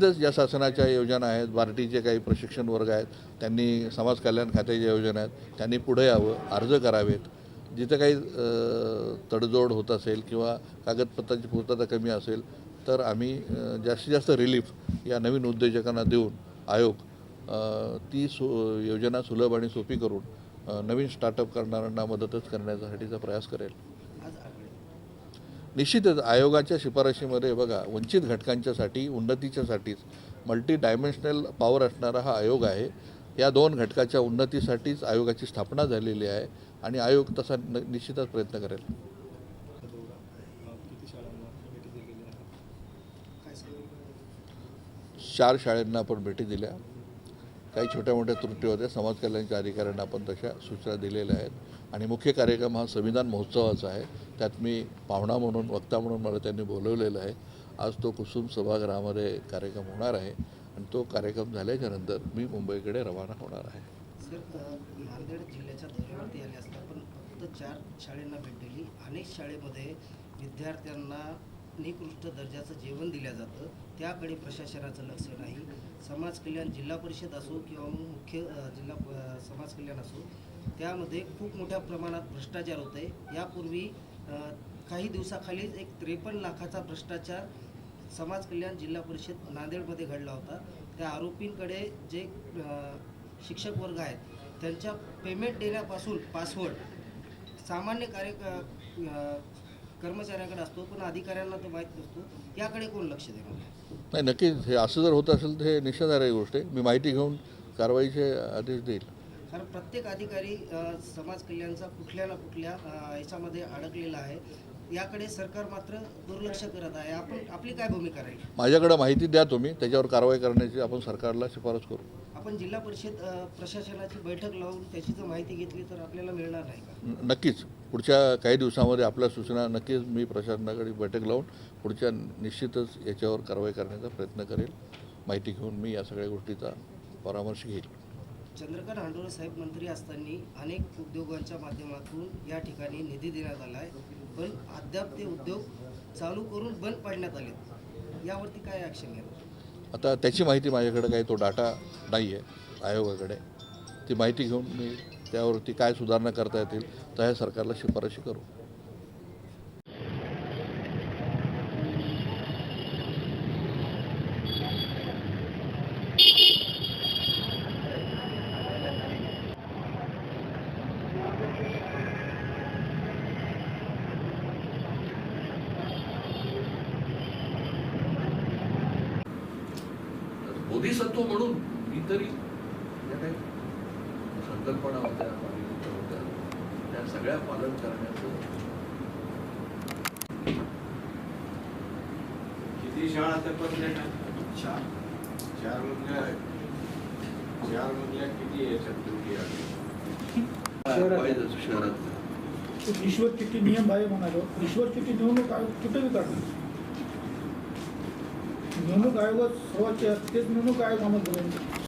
ज्या शासनाच्या योजना आहेत बार्टीचे काही प्रशिक्षण वर्ग आहेत त्यांनी समाज कल्याण खात्याच्या योजना आहेत त्यांनी पुढे यावं अर्ज करावेत. जिथं काही तडजोड होत असेल किंवा कागदपत्राची पूर्तता कमी असेल तर आम्ही जास्तीत जास्त रिलीफ या नवीन उद्योजकांना देऊन आयोग ती सु योजना सुलभ आणि सोपी करून नवीन स्टार्टअप करणाऱ्यांना मदतच करण्यासाठीचा प्रयास करेल. निश्चितच आयोगाच्या शिफारशीमध्ये बघा वंचित घटकांच्यासाठी उन्नतीच्यासाठीच मल्टी डायमेन्शनल पॉवर असणारा हा आयोग आहे. या दोन घटकाच्या उन्नतीसाठीच आयोगाची स्थापना झालेली आहे आणि आयोग तसा न निश्चितच प्रयत्न करेल. चार शाळांना आपण भेटी दिल्या. काही छोट्या मोठ्या त्रुटी होत्या समाज कल्याणच्या अधिकाऱ्यांना आपण तशा सूचना दिलेल्या आहेत. आणि मुख्य कार्यक्रम हा संविधान महोत्सवाचा आहे. त्यात मी पाहुणा म्हणून वक्ता म्हणून मला त्यांनी बोलवलेलं आहे. आज तो कुसुम सभागृहामध्ये कार्यक्रम होणार आहे आणि तो कार्यक्रम झाल्याच्यानंतर मी मुंबईकडे रवाना होणार आहे. सर नांदेड जिल्ह्याच्या दौऱ्यावरती आले असता पण फक्त चार शाळेंना भेट दिली. अनेक शाळेमध्ये विद्यार्थ्यांना निकृष्ट दर्जाचं जेवण दिलं जातं. त्याकडे प्रशासनाचं लक्ष नाही. समाज कल्याण जिल्हा परिषद असो किंवा मुख्य जिल्हा समाज कल्याण असो त्यामध्ये खूप मोठ्या प्रमाणात भ्रष्टाचार होत आहे यापूर्वी काही दिवसाखालीच एक त्रेपन्न लाखाचा भ्रष्टाचार समाज कल्याण जिल्हा परिषद नांदेडमध्ये घडला होता. त्या आरोपींकडे जे शिक्षक वर्ग आहेत त्यांच्या पेमेंट देण्यापासून पासवर्ड सामान्य कार्य कर्मचाऱ्यांकडे कर्मचाऱ्याकडे असतो पण अधिकाऱ्यांना तो माहीत नसतो. याकडे कोण लक्ष देणार? नाही नक्कीच हे असं जर होत असेल तर हे निषेधार्ह गोष्ट आहे. मी माहिती घेऊन कारवाईचे आदेश देईल. कारण प्रत्येक अधिकारी समाज कल्याणचा कुठल्या ना कुठल्या याच्यामध्ये अडकलेला आहे. याकडे सरकार मात्र दुर्लक्ष करत आहे. आपण आपली काय भूमिका राहील? माझ्याकडे माहिती द्या तुम्ही त्याच्यावर कारवाई करण्याची आपण सरकारला शिफारस करू. आपण जिल्हा परिषद प्रशासनाची बैठक लावून त्याची जर माहिती घेतली तर आपल्याला मिळणार नाही का? नक्कीच. पुढच्या काही दिवसामध्ये आपल्या सूचना नक्कीच मी प्रशासनाकडे बैठक लावून पुढच्या निश्चितच याच्यावर कारवाई करण्याचा प्रयत्न करेल. माहिती घेऊन मी या सगळ्या गोष्टीचा परामर्श घेईल. चंद्रकांत हांडोळे साहेब मंत्री असताना अनेक उद्योगांच्या माध्यमातून या ठिकाणी निधी देण्यात आला आहे. पण अद्याप ते उद्योग चालू करून बंद पाडण्यात आले यावरती काय ॲक्शन घ्यावं आता त्याची माहिती माझ्याकडे काही तो डाटा नाही आहे आयोगाकडे. ती माहिती घेऊन मी त्यावरती काय सुधारणा करता येतील तर ह्या सरकारला शिफारशी करू. बोधिसत्व म्हणून मी तरी ज्या काही संकल्पना होत्या होत्या त्या सगळ्या पालन करण्याचं किती शाळा चार. चार मधल्या चार मधल्या किती याच्यात त्रुटी पाहिजे शहरात रिश्वत चिठ्ठी नियम आहे म्हणालो रिश्वत चिठ्ठी निवडणूक आयोग कुठेही काढणार निवडणूक सर्वात जास्त तेच निवडणूक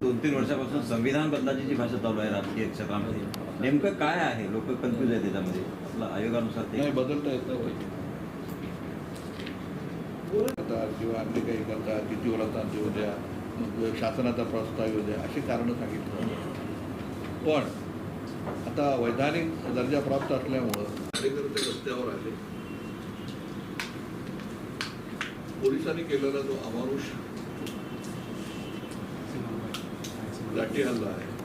दोन तीन वर्षापासून संविधान बदलाची जी भाषा चालू आहे राजकीय क्षेत्रामध्ये नेमकं काय आहे? लोक कन्फ्युज आहे त्याच्यामध्ये. आपलं आयोगानुसार ते नाही बदलता येत नाही. करतात किंवा अन्य काही करतात किती वरात येऊ द्या मग शासनाचा प्रस्ताव येऊ द्या अशी कारणं सांगितलं. पण आता वैधानिक दर्जा प्राप्त असल्यामुळं कार्यकर्ते रस्त्यावर आले. पोलिसांनी केलेला जो अमानुष लाठी हल्ला आहे.